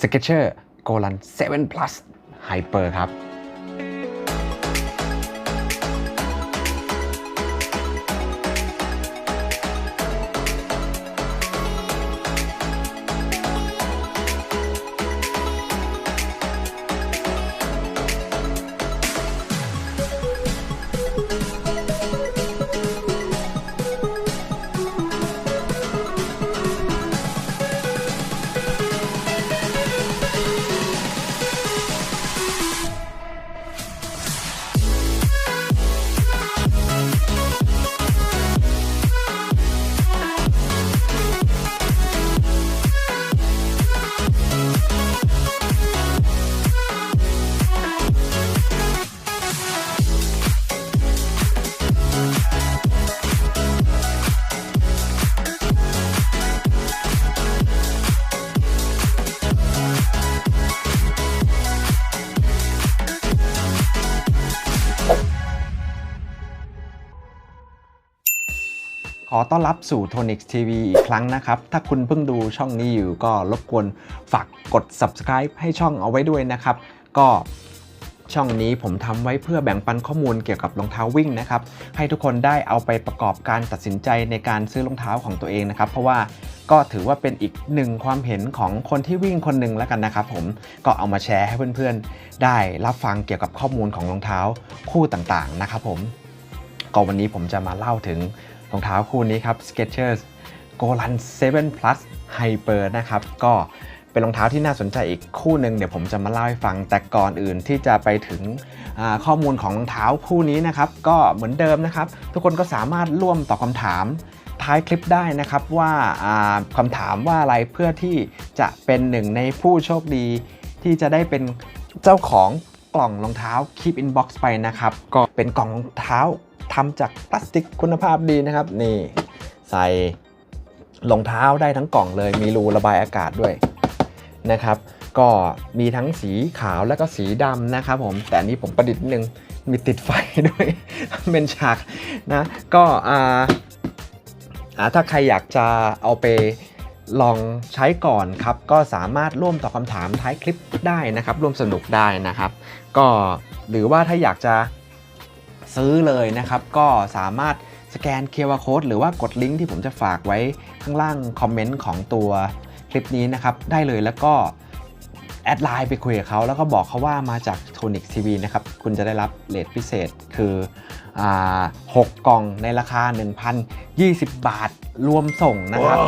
Sketcher Golan 7 Plus Hyper ครับ ขอต้อนรับสู่ Tonix TV อีกครั้งนะครับ ถ้าคุณเพิ่งดูช่องนี้อยู่ก็รบกวนฝากกด subscribe ให้ช่องเอาไว้ด้วยนะครับ ก็ช่องนี้ผมทำไว้เพื่อแบ่งปันข้อมูลเกี่ยวกับรองเท้าวิ่งนะครับ ให้ทุกคนได้เอาไปประกอบการตัดสินใจในการซื้อรองเท้าของตัวเองนะครับ เพราะว่าก็ถือว่าเป็นอีกหนึ่งความเห็นของคนที่วิ่งคนหนึ่งแล้วกันนะครับผมก็เอามาแชร์ให้เพื่อนๆ ได้รับฟังเกี่ยวกับข้อมูลของรองเท้าคู่ต่างๆนะครับผมก็วันนี้ผมจะมาเล่าถึง รองเท้าคู่นี้ครับ Skechers Golan 7 Plus Hyper นะครับ ก็เป็นรองเท้าที่น่าสนใจอีกคู่หนึ่งเดี๋ยวผมจะมาเล่าให้ฟังแต่ก่อนอื่นที่จะไปถึงข้อมูลของรองเท้าคู่นี้นะครับ ก็เหมือนเดิมนะครับ ทุกคนก็สามารถร่วมตอบคำถามท้ายคลิปได้นะครับว่าอ่าคำถามว่าอะไรเพื่อที่จะเป็นหนึ่งในผู้โชคดี ที่จะได้เป็นเจ้าของกล่องรองเท้า Keep Inbox ไปนะครับ ก็เป็นกล่องรองเท้า ทำจากพลาสติกคุณภาพดีนะครับ นี่ใส่รองเท้าได้ทั้งกล่องเลย มีรูระบายอากาศด้วยนะครับ ก็มีทั้งสีขาวและก็สีดำนะครับผม แต่นี้ผมประดิษฐ์นิดนึงมีติดไฟด้วย เป็นฉากนะ ก็อ่าถ้าใครอยากจะเอาไปลองใช้ก่อนครับ ก็สามารถร่วมตอบคำถามท้ายคลิปได้นะครับ ร่วมสนุกได้นะครับ ก็หรือว่าถ้าอยากจะ ซื้อเลยนะครับ ก็สามารถสแกน QR Code หรือว่ากดลิงก์ที่ผมจะฝากไว้ข้างล่างคอมเมนต์ของตัวคลิปนี้นะครับ ได้เลยแล้วก็แอดไลน์ไปคุยกับเขาแล้วก็บอกเขาว่ามาจาก Tonic TV นะครับ คุณจะได้รับเลทพิเศษคืออ6กล่องในราคา 1,020 บาทรวมส่งนะครับ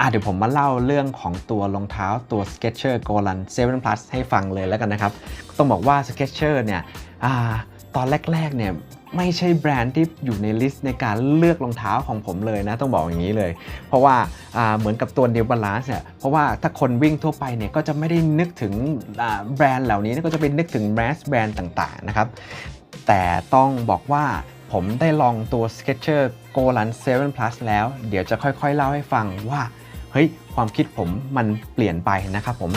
อะเดี๋ยวผมมาเล่าเรื่องของตัวรองเท้าตัว Skechers Golan 7 Plus ให้ฟังเลยแล้วกันนะครับ ต้องบอกว่า Skechers เนี่ยอตอนแรกๆเนี่ยไม่ใช่แบรนด์ที่อยู่ในลิสต์ในการเลือกรองเท้าของผมเลยนะ ต้องบอกอย่างนี้เลย เพราะว่าาเหมือนกับตัว New Balance เนี่ยเพราะว่าถ้าคนวิ่งทั่วไปเนี่ยก็จะไม่ได้นึกถึงแบรนด์เหล่านี้ก็จะเป็นนึกถึงแมสแบรนด์ต่างๆนะครับแต่ต้องบอกว่าผมได้ลองตัว Skechers Golan 7 Plus แล้ว เดี๋ยวจะค่อยๆ เล่าให้ฟังว่า เฮ้ยความคิดผมมันเปลี่ยนไปนะครับผม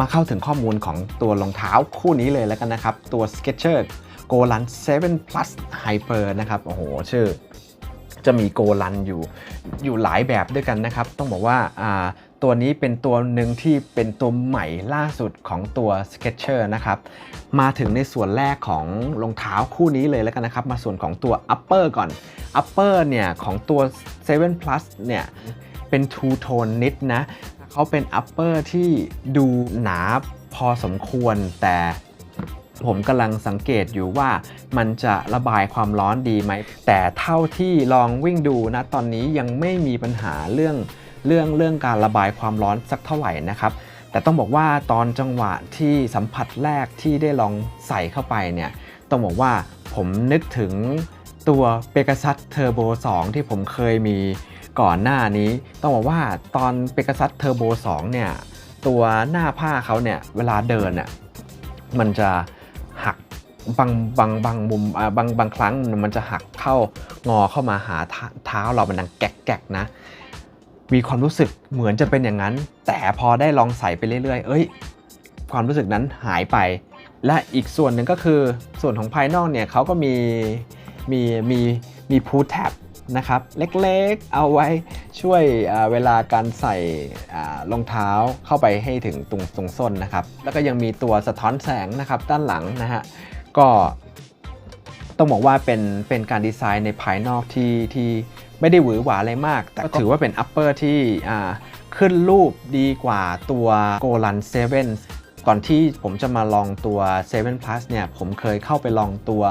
มาเข้าถึงข้อมูลของตัวรองเท้าคู่นี้เลยแล้วกันนะครับ ตัว Skechers Golan 7 Plus Hyper นะครับ โอ้โห ชื่อ จะมีโกลันอยู่อยู่หลายแบบด้วยกันนะครับ ต้องบอกว่าอ่า ตัวนี้เป็นตัวหนึ่งที่เป็นตัวใหม่ล่าสุดของตัว Skechers นะครับมาถึงในส่วนแรกของรองเท้าคู่นี้เลยแล้วกันนะครับ มาส่วนของตัว upper ก่อน upper เนี่ยของตัว7 plus เนี่ยเป็น two tone นิดนะเขาเป็น upper ที่ดูหนาพอสมควรแต่ผมกำลังสังเกตอยู่ว่ามันจะระบายความร้อนดีไหม แต่เท่าที่ลองวิ่งดูนะ ตอนนี้ยังไม่มีปัญหาเรื่อง เรื่องเรื่องการระบายความร้อนสักเท่าไหร่นะครับ แต่ต้องบอกว่าตอนจังหวะที่สัมผัสแรกที่ได้ลองใส่เข้าไปเนี่ยต้องบอกว่าผมนึกถึงตัว Pegasus Turbo 2ที่ผมเคยมีก่อนหน้านี้ ต้องบอกว่าตอน Pegasus Turbo 2เนี่ยตัวหน้าผ้าเขาเนี่ยเวลาเดินเนี่ยมันจะหักบางบางบางมุมบางบางครั้งมันจะหักเข้างอเข้ามาหาเท้าเท้าเรามันดังแกกๆนะ มีความรู้สึกเหมือนจะเป็นอย่างนั้น แต่พอได้ลองใส่ไปเรื่อยๆ เอ้ย ความรู้สึกนั้นหายไป และอีกส่วนหนึ่งก็คือส่วนของภายนอกเนี่ยเขาก็มีมีมีมีพูแท็บนะครับเล็กๆ เอาไว้ช่วยเวลาการใส่รองเท้าเข้าไปให้ถึงตรงตรงส้นนะครับ แล้วก็ยังมีตัวสะท้อนแสงนะครับด้านหลังนะฮะก็ต้องบอกว่าเป็นเป็นการดีไซน์ในภายนอกที่ที่ ไม่ได้หวือหวาอะไรมาก แต่ก็ถือว่าเป็นอัปเปอร์ที่อ่าขึ้นรูปดีกว่าตัว g o l a n 7ก่อนที่ผมจะมาลองตัว7 Plus เนี่ย ผมเคยเข้าไปลองตัว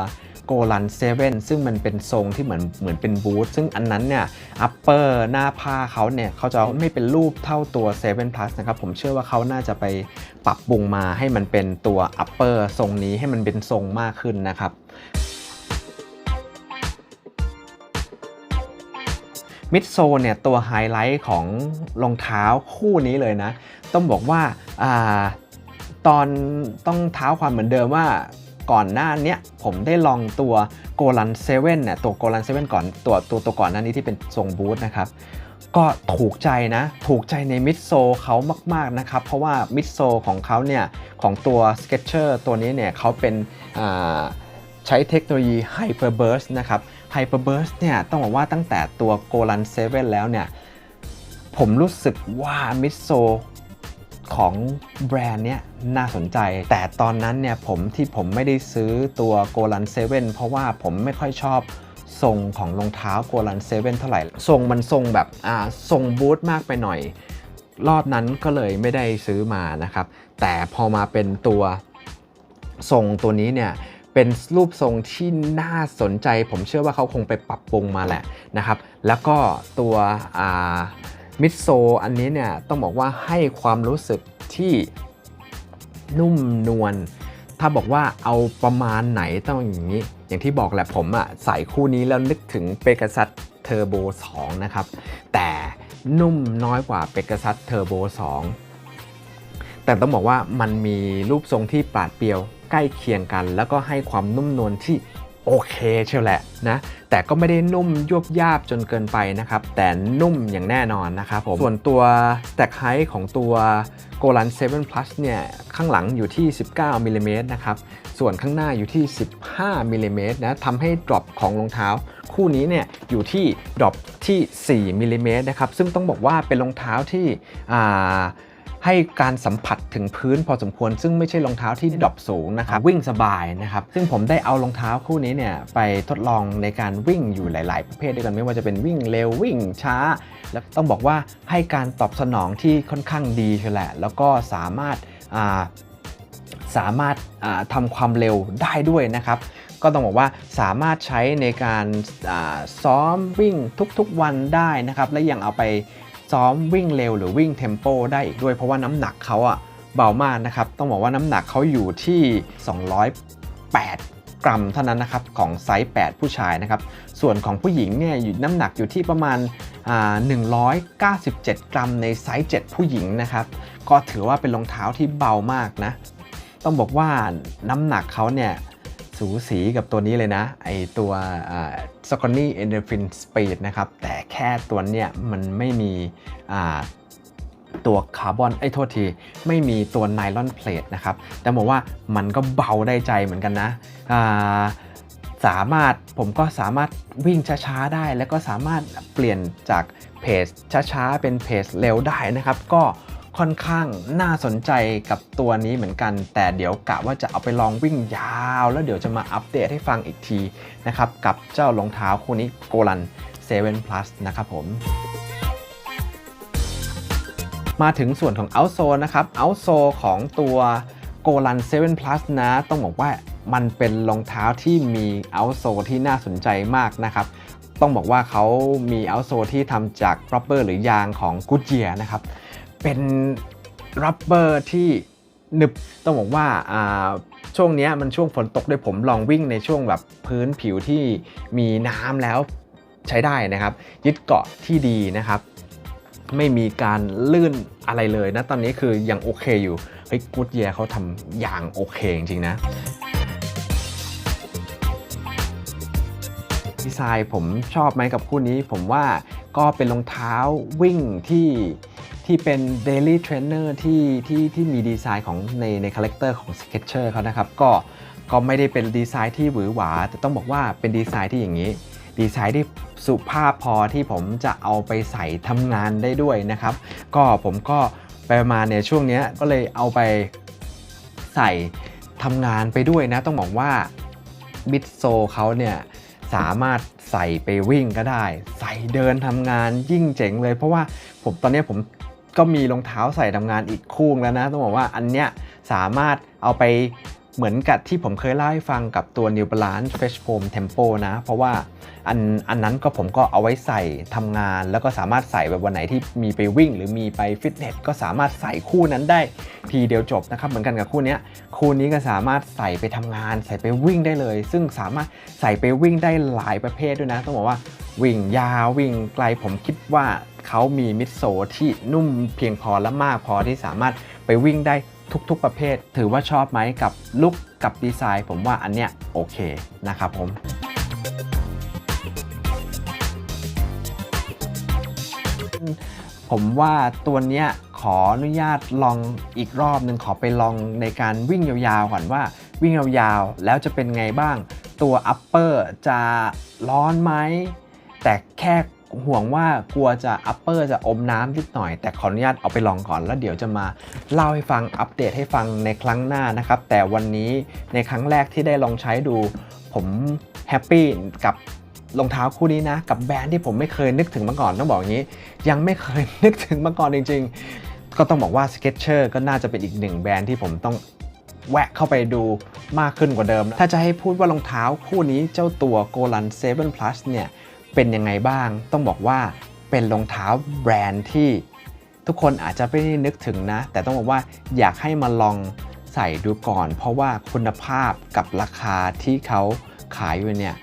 g o l a n 7ซึ่งมันเป็นทรงที่เหมือนเหมือนเป็นบูทซึ่งอันนั้นเนี่ยอัปเปอร์หน้าผ้าเขาเนี่ยเขาจะไม่เป็นรูปเท่าตัว7 Plus นะครับผมเชื่อว่าเขาน่าจะไปปรับปรุงมาให้มันเป็นตัวอัปเปอร์ทรงนี้ให้มันเป็นทรงมากขึ้นนะครับ มิดโซเนี่ยตัวไฮไลท์ของรองเท้าคู่นี้เลยนะ ต้องบอกว่าอาตอนต้องเท้าความเหมือนเดิมว่าก่อนหน้านี้ผมได้ลองตัวโกลันเซเว่นเนี่ยตัวโกลันเซเว่นก่อนตัวตัวตัวก่อนหน้านี้ที่เป็นทรงบูทนะครับก็ถูกใจนะ ถูกใจในมิดโซเขามากๆนะครับ เพราะว่ามิดโซของเขาเนี่ย ของตัว Sketcher ตัวนี้เนี่ยเขาเป็นใช้เทคโนโลยี Hyperburst นะครับ Hyperburst เนี่ยต้องบอกว่าตั้งแต่ตัว Golan 7 แล้วเนี่ย ผมรู้สึกว่ามิโซของแบรนด์เนี้ยน่าสนใจ แต่ตอนนั้นเนี่ยผมที่ผมไม่ได้ซื้อตัว Golan 7 เพราะว่าผมไม่ค่อยชอบทรงของรองเท้า Golan 7เท่าไหร่ ทรงมันทรงแบบอ่าทรงบูทมากไปหน่อย รอบนั้นก็เลยไม่ได้ซื้อมานะครับ แต่พอมาเป็นตัวทรงตัวนี้เนี่ย เป็นรูปทรงที่น่าสนใจ ผมเชื่อว่าเขาคงไปปรับปรุงมาแหละนะครับ แล้วก็ตัวมิดโซอันนี้เนี่ยต้องบอกว่าให้ความรู้สึกที่นุ่มนวลถ้าบอกว่าเอาประมาณไหนต้องอย่างนี้ อย่างที่บอกแหละผมอะใส่คู่นี้แล้วนึกถึงเปก a ซั s เทอร์โบ2นะครับ แต่นุ่มน้อยกว่าเปก a ซั s เทอร์โบ2 แต่ต้องบอกว่ามันมีรูปทรงที่ปราดเปรียวใกล้เคียงกัน แล้วก็ให้ความนุ่มนวลที่โอเคเชียวแหละนะแต่ก็ไม่ได้นุ่มยวบยาบจนเกินไปนะครับ แต่นุ่มอย่างแน่นอนนะครับผมส่วนตัว Stack Height ของตัว Golan 7 Plus เนี่ยข้างหลังอยู่ที่ 19มิลลิเมตรนะครับส่วนข้างหน้าอยู่ที่ 15มิลลิเมตรนะทำให้ drop ของรองเท้า คู่นี้เนี่ยอยู่ที่ drop ที่ 4มิลลิเมตรนะครับซึ่งต้องบอกว่าเป็นรองเท้าที่อ่า ให้การสัมผัสถึงพื้นพอสมควร ซึ่งไม่ใช่รองเท้าที่ดรอปสูงนะครับวิ่งสบายนะครับซึ่งผมได้เอารองเท้าคู่นี้เนี่ยไปทดลองในการวิ่งอยู่หลาย ๆ ประเภทด้วยกันไม่ว่าจะเป็นวิ่งเร็ววิ่งช้า แล้วต้องบอกว่าให้การตอบสนองที่ค่อนข้างดีเชียวแหละ แล้วก็สามารถอ่าสามารถอ่าทำความเร็วได้ด้วยนะครับ ก็ต้องบอกว่าสามารถใช้ในการอ่าซ้อมวิ่งทุกๆวันได้นะครับ และยังเอาไป ซ้อมวิ่งเร็วหรือวิ่งเทมโปได้อีกด้วยเพราะว่าน้ำหนักเขาอะเบามากนะครับ ต้องบอกว่าน้ำหนักเขาอยู่ที่ 208 กรัมเท่านั้นนะครับของไซส์ 8 ผู้ชายนะครับ ส่วนของผู้หญิงเนี่ยอยู่น้ำหนักอยู่ที่ประมาณอ่า197 กรัมในไซส์ 7 ผู้หญิงนะครับ ก็ถือว่าเป็นรองเท้าที่เบามากนะ ต้องบอกว่าน้ำหนักเขาเนี่ย สูสีกับตัวนี้เลยนะ ไอตัวสกอนี่เอนเดอร์ฟินสปีดนะครับ แต่แค่ตัวเนี้ยมันไม่มีตัวคาร์บอนไอ้โทษที ไม่มีตัวไนลอนเพลทนะครับ แต่บอกว่ามันก็เบาได้ใจเหมือนกันนะาสามารถผมก็สามารถวิ่งช้าๆได้ แล้วก็สามารถเปลี่ยนจากเพจช้าๆ เป็นเพจเร็วได้นะครับ ก็ ค่อนข้างน่าสนใจกับตัวนี้เหมือนกัน แต่เดี๋ยวกะว่าจะเอาไปลองวิ่งยาว แล้วเดี๋ยวจะมาอัปเดตให้ฟังอีกทีนะครับกับเจ้ารองเท้าคู่นี้โกลัน7 plus นะครับผมมาถึงส่วนของ outsole นะครับ outsole ของตัว g o l a n 7 plus นะ ต้องบอกว่ามันเป็นรองเท้าที่มี outsole ที่น่าสนใจมากนะครับต้องบอกว่าเขามี outsole ที่ทำจาก rubber หรือยางของ Goodyear นะครับ เป็นรับเบอร์ที่หนึบต้องบอกว่าช่วงนี้มันช่วงฝนตกด้วยผมลองวิ่งในช่วงแบบพื้นผิวที่มีน้ำแล้วใช้ได้นะครับ ยึดเกาะที่ดีนะครับ ไม่มีการลื่นอะไรเลยนะ ตอนนี้คือยังโอเคอยู่เฮ้ยกูดเยียเขาทำอย่างโอเคจริงๆนะดีไซน์ผมชอบไหมกับคู่นี้ ผมว่าก็เป็นรองเท้าวิ่งที่ ที่เป็น Daily Trainer ที่ที่ที่มีดีไซน์ของในในคาแรคเตอร์ของ Sketcher เขานะครับ ก็ก็ไม่ได้เป็นดีไซน์ที่หวือหวา แต่ต้องบอกว่าเป็นดีไซน์ที่อย่างนี้ ดีไซน์ที่สุภาพพอที่ผมจะเอาไปใส่ทำงานได้ด้วยนะครับ ก็ผมก็ไปมาเนี่ยช่วงนี้ก็เลยเอาไปใส่ทำงานไปด้วยนะ ต้องบอกว่ามิดโซเขาเนี่ยสามารถใส่ไปวิ่งก็ได้ ใส่เดินทำงานยิ่งเจ๋งเลย เพราะว่าผมตอนนี้ผม ก็มีรองเท้าใส่ทำงานอีกคู่แล้วนะ ต้องบอกว่าอันเนี้ยสามารถเอาไปเหมือนกับที่ผมเคยเล่าให้ฟังกับตัว New Balance Fresh Foam Tempo นะ เพราะว่าอันอันนั้นก็ผมก็เอาไว้ใส่ทำงาน แล้วก็สามารถใส่แบบวันไหนที่มีไปวิ่ง หรือมีไปฟิตเนสก็สามารถใส่คู่นั้นได้ทีเดียวจบนะครับ เหมือนกันกับคู่นี้คู่นี้ก็สามารถใส่ไปทำงาน ใส่ไปวิ่งได้เลย ซึ่งสามารถใส่ไปวิ่งได้หลายประเภทด้วยนะ ต้องบอกว่าวิ่งยาววิ่งไกลผมคิดว่า เขามีมิดโซที่นุ่มเพียงพอและมากพอที่สามารถไปวิ่งได้ทุกๆประเภท ถือว่าชอบไหมกับลุคกับดีไซน์ ผมว่าอันเนี้ยโอเคนะครับผมผมว่าตัวเนี้ยขออนุญาตลองอีกรอบหนึ่งขอไปลองในการวิ่งยาวๆก่อนว่า วิ่งยาวๆแล้วจะเป็นไงบ้าง ตัว upper จะร้อนไหมแต่แค่ ห่วงว่ากลัวจะ upper จะอมน้ำนิดหน่อย แต่ขออนุญาตเอาไปลองก่อน แล้วเดี๋ยวจะมาเล่าให้ฟังอัปเดตให้ฟังในครั้งหน้านะครับ แต่วันนี้ในครั้งแรกที่ได้ลองใช้ดู ผมแฮปปี้กับรองเท้าคู่นี้นะ กับแบรนด์ที่ผมไม่เคยนึกถึงมาก่อนต้องบอกอย่างนี้ ยังไม่เคยนึกถึงมาก่อนจริง ๆ ก็ต้องบอกว่า Skechers ก็น่าจะเป็นอีกหนึ่งแบรนด์ที่ผมต้องแวะเข้าไปดูมากขึ้นกว่าเดิม ถ้าจะให้พูดว่ารองเท้าคู่นี้เจ้าตัว Golan 7 Plus เนี่ย เป็นยังไงบ้าง ต้องบอกว่าเป็นรองเท้าแบรนด์ที่ทุกคนอาจจะไม่ได้นึกถึงนะ แต่ต้องบอกว่าอยากให้มาลองใส่ดูก่อน เพราะว่าคุณภาพกับราคาที่เขาขายอยู่เนี่ย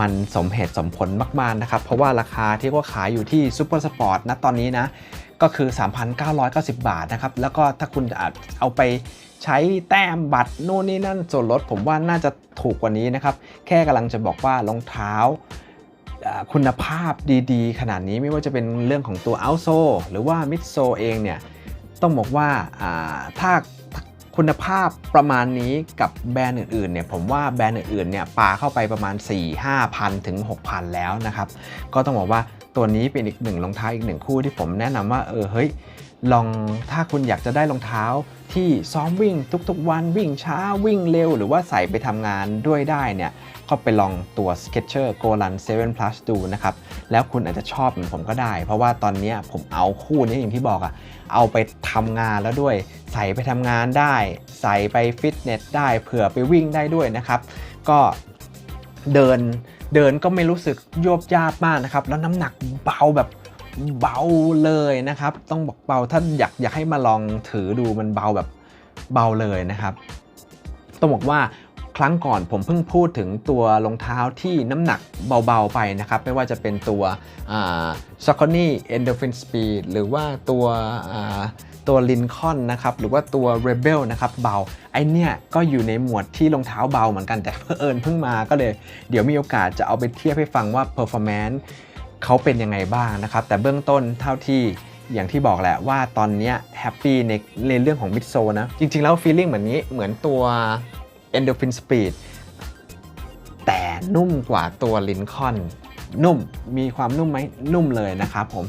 มันสมเหตุสมผลมาก ๆ นะครับ เพราะว่าราคาที่เขาขายอยู่ที่ซูเปอร์สปอร์ตนะตอนนี้นะ ก็คือ 3,990 บาทนะครับ แล้วก็ถ้าคุณอาจเอาไปใช้แต้มบัตร โน่นนี่นั่นส่วนลดผมว่าน่าจะถูกกว่านี้นะครับ แค่กำลังจะบอกว่ารองเท้าอ่า คุณภาพดีๆ ขนาดนี้ไม่ว่าจะเป็นเรื่องของตัวเอาโซหรือว่ามิดโซเองเนี่ย ต้องบอกว่าอ่าถ้าคุณภาพประมาณนี้กับแบรนด์อื่นๆเนี่ยผมว่าแบรนด์อื่นๆเนี่ยปาเข้าไปประมาณ 4 5พันถึง 6,000 แล้วนะครับ ก็ต้องบอกว่าตัวนี้เป็นอีกหนึ่งรองเท้าอีกหนึ่งคู่ที่ผมแนะนำว่าเออเฮ้ย ลองถ้าคุณอยากจะได้รองเท้าที่ซ้อมวิ่งทุกๆ วันวิ่งช้าวิ่งเร็ว หรือว่าใส่ไปทำงานด้วยได้เนี่ยก็ไปลองตัว Skechers Go Run 7 Plus ดูนะครับ แล้วคุณอาจจะชอบเหมือนผมก็ได้ เพราะว่าตอนนี้ผมเอาคู่นี้อย่างที่บอกอะเอาไปทำงานแล้วด้วย ใส่ไปทำงานได้ ใส่ไปฟิตเนสได้เผื่อไปวิ่งได้ด้วยนะครับ ก็เดินเดินก็ไม่รู้สึกโยบยาบมากนะครับ แล้วน้ำหนักเบาแบบ เบาเลยนะครับ ต้องบอกเบาถ้าอยากอยากให้มาลองถือดูมันเบาแบบเบาเลยนะครับ ต้องบอกว่าครั้งก่อนผมเพิ่งพูดถึงตัวรองเท้าที่น้ำหนักเบาๆไปนะครับ ไม่ว่าจะเป็นตัว s a c o n y Endorphin Speed หรือว่าตัวตัว Lincoln นะครับ หรือว่าตัว Rebel นะครับ เบา ไอเนี่ยก็อยู่ในหมวดที่รองเท้าเบาเหมือนกันแต่เพิ่งเอิญเพิ่งมาก็เลย เดี๋ยวมีโอกาสจะเอาไปเทียบให้ฟังว่า performance เขาเป็นยังไงบ้างนะครับ แต่เบื้องต้นเท่าที่อย่างที่บอกแหละว่าตอนนี้แฮปปี้ในในเรื่องของมิดโซนะ จริง ๆ แล้ว feeling เหมือนนี้เหมือนตัว Endorphin Speed แต่นุ่มกว่าตัวลินคอนนุ่มมีความนุ่มไหมนุ่มเลยนะครับผม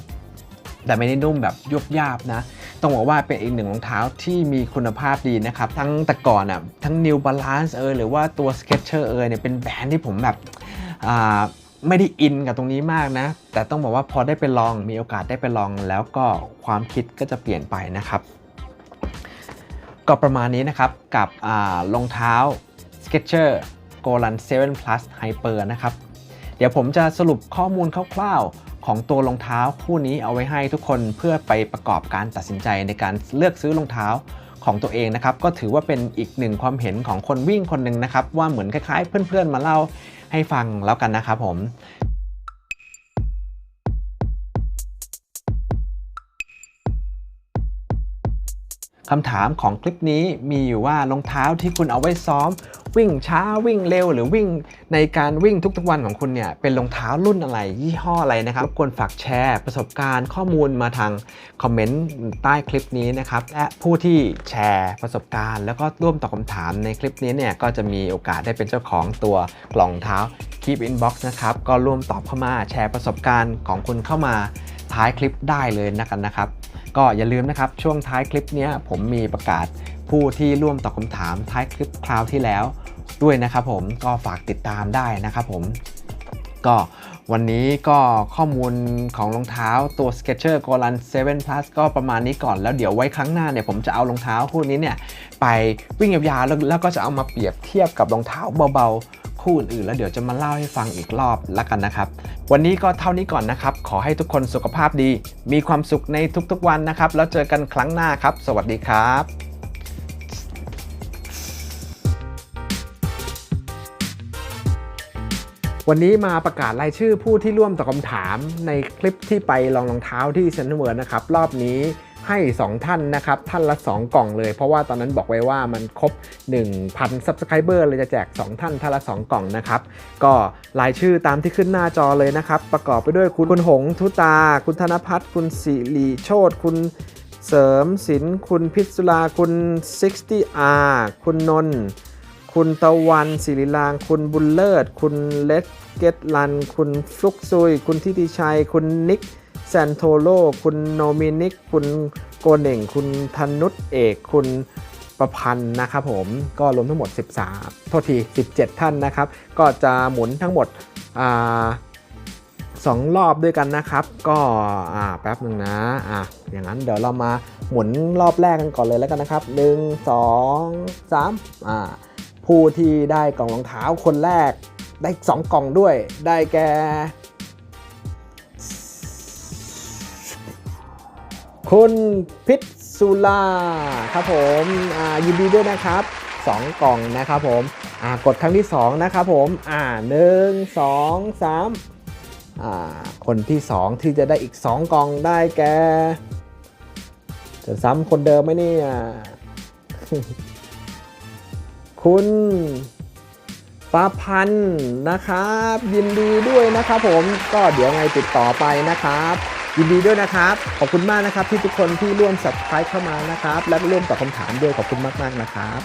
แต่ไม่ได้นุ่มแบบยุบยาบนะ ต้องบอกว่าเป็นอีกหนึ่งรองเท้าที่มีคุณภาพดีนะครับ ทั้งแต่ก่อนอะทั้ง New Balance เอยหรือว่าตัว Skechers เอยเนี่ยเป็นแบรนด์ที่ผมแบบอ่า ไม่ได้อินกับตรงนี้มากนะ แต่ต้องบอกว่าพอได้ไปลองมีโอกาสได้ไปลอง แล้วก็ความคิดก็จะเปลี่ยนไปนะครับ ก็ประมาณนี้นะครับกับรองเท้า Skechers Go Run 7 Plus Hyper นะครับ เดี๋ยวผมจะสรุปข้อมูลคร่าวๆ ของตัวรองเท้าคู่นี้เอาไว้ให้ทุกคนเพื่อไปประกอบการตัดสินใจในการเลือกซื้อรองเท้า ของตัวเองนะครับก็ถือว่าเป็นอีกหนึ่งความเห็นของคนวิ่งคนหนึ่งนะครับว่าเหมือนคล้ายๆ เพื่อนๆมาเล่าให้ฟังแล้วกันนะครับผมคำถามของคลิปนี้มีอยู่ว่ารองเท้าที่คุณเอาไว้ซ้อม วิ่งช้าวิ่งเร็ว หรือวิ่งในการวิ่งทุกๆวันของคุณเนี่ยเป็นรองเท้ารุ่นอะไร ยี่ห้ออะไรนะครับรบกวนฝากแชร์ ประสบการณ์ข้อมูลมาทางคอมเมนต์ใต้คลิปนี้นะครับและผู้ที่แชร์ประสบการณ์ แล้วก็ร่วมตอบคำถามในคลิปนี้เนี่ยก็จะมีโอกาสได้เป็นเจ้าของตัวกล่องเท้า Keep Inbox นะครับก็ร่วมตอบเข้ามาแชร์ประสบการณ์ของคุณเข้ามาท้ายคลิปได้เลยนะกันนะครับ ก็อย่าลืมนะครับช่วงท้ายคลิปนี้ผมมีประกาศ ผู้ที่ร่วมตอบคำถามท้ายคลิปคราวที่แล้วด้วยนะครับผมก็ฝากติดตามได้นะครับผมก็วันนี้ก็ข้อมูลของรองเท้าตัว Skechers g o r a n 7 Plus ก็ประมาณนี้ก่อนแล้วเดี๋ยวไว้ครั้งหน้าเนี่ยผมจะเอารองเท้าคู่นี้เนี่ยไปวิ่งยาวๆแล้วแล้วก็จะเอามาเปรียบเทียบกับรองเท้าเบาๆ คู่อื่นๆแล้วเดี๋ยวจะมาเล่าให้ฟังอีกรอบละกันนะครับ วันนี้ก็เท่านี้ก่อนนะครับ ขอให้ทุกคนสุขภาพดี มีความสุขในทุกๆวันนะครับ แล้วเจอกันครั้งหน้าครับ สวัสดีครับ วันนี้มาประกาศรายชื่อผู้ที่ร่วมตอบคำถามในคลิปที่ไปลองรองเท้าที่เซนต์เวิร์นะครับ รอบนี้ให้ 2 ท่านนะครับ ท่านละ 2 กล่องเลย เพราะว่าตอนนั้นบอกไว้ว่ามันครบ 1,000 Subscriber เลยจะแจก 2 ท่านท่านละ 2 กล่องนะครับ ก็รายชื่อตามที่ขึ้นหน้าจอเลยนะครับ ประกอบไปด้วยคุณคุณหงทุตา คุณธนพัฒน์คุณสิริโชตคุณเสริมศิลคุณพิษสุราคุณ 60R คุณนนท์ คุณตะวันศิริลาง คุณบุญเลิศ คุณเลสเกตลัน คุณฟลุกซุย คุณทิติชัย คุณนิกแซนโทโล คุณโนมินิก คุณโกเน่ง คุณธนุษเอก คุณประพันธ์นะครับผมก็รวมทั้งหมด 13 โทษที 17 ท่านนะครับ ก็จะหมุนทั้งหมดอสองรอบด้วยกันนะครับ ก็แป๊บหนึ่งนะอะอย่างนั้นเดี๋ยวเรามาหมุนรอบแรกกันก่อนเลยแล้วกันนะครับ 1 2 3อ่า ผู้ที่ได้กล่องรองเท้าคนแรก ได้ 2 กล่องด้วย ได้แก่คุณพิษสุลาครับผมอ่ายินดีด้วยนะครับ 2 กล่องนะครับผมอ่ากดครั้งที่ 2 นะครับผมอ่าหนึ่งสองสามอ่าคนที่ 2 ที่จะได้อีก 2 กล่องได้แก่จะซ้ำคนเดิมไหมเนี่ย คุณปาพันธ์นะครับ ยินดีด้วยนะครับผมก็เดี๋ยวไงติดต่อไปนะครับ ยินดีด้วยนะครับ ขอบคุณมากนะครับที่ทุกคนที่ร่วมสับสไครต์เข้ามานะครับ และร่วมตอบคำถามด้วยขอบคุณมากๆนะครับ